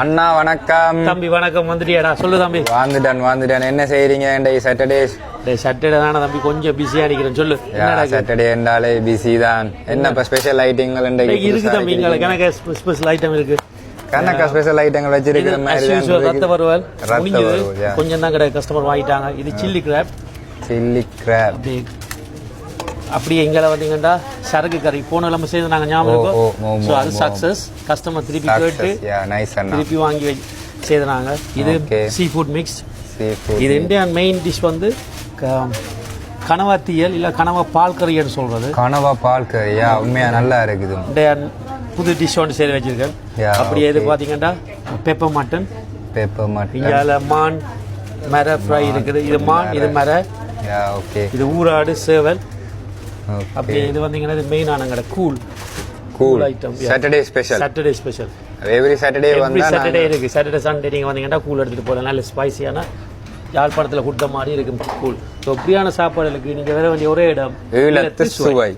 அண்ணா வணக்கம். தம்பி வணக்கம். வந்துட்டியாடா? சொல்லு தம்பி. வாழ்ந்துட்டான் வாழ்ந்துட்டான் என்ன செய்றீங்க? இன்றைக்கு சாட்டர்டே டேய் சாட்டர்டே தானே தம்பி. கொஞ்சம் பிஸியா நிக்கிறேன். சொல்லு. என்னடா? சாட்டர்டே என்றாலே பிஸி தான். என்ன இப்ப ஸ்பெஷல் ஐட்டங்கள் இருக்கு தம்பி. கணக்க ஸ்பெஷல் ஐட்டம் இருக்கு. கணக்கா ஸ்பெஷல் ஐட்டங்கள் வச்சிருக்கிற மாதிரி ரத்த வறுவல். கொஞ்சம் தான் கிடையாது கஸ்டமர் வாங்கிட்டாங்க. இது சில்லி கிராப் சில்லி கிராப் அப்படியே எங்களை வந்தீங்கன்னா சரக்கு கறி. போன நம்ம செய்து நாங்க ஞாபகம் ஸோ அது ஓ, சக்சஸ் கஸ்டமர் திருப்பி கேட்டு திருப்பி வாங்கி வை- செய்தாங்க இது. சீ ஃபுட் மிக்ஸ் இது இந்தியன் மெயின் டிஷ் வந்து க- கனவாத்தியல் இல்ல கனவா பால் கறின்னு சொல்றது. கனவா பால் கறியா உண்மையா நல்லா இருக்குது. இந்தியன் புது டிஷ் ஒன்று செய்து வச்சிருக்கேன். அப்படியே இது okay. பாத்தீங்கன்னா பெப்பர் மட்டன் பேப்பர் மட்டன் இங்கால மான் மர ஃப்ரை இருக்குது. இது மான் இது மர. ஓகே இது ஊராடு சேவல். ஓகே அப்படியே இது வந்தீங்கன்னா இது மெயினான கடை cool cool yeah. Saturday special Saturday special every Saturday வந்தா சாட்டர்டே இருக்கு. சாட்டர்டே சண்டே நீங்க வந்தீங்கன்னா கூல் எடுத்துட்டு போகலாம் நல்ல ஸ்பைசியான யாழ்ப்பாணத்தில் கொடுத்த மாதிரி இருக்கும் கூல் ஸோ இப்படியான சாப்பாடுகளுக்கு நீங்க வர வேண்டிய ஒரே இடம் ஈழத்து சுவை.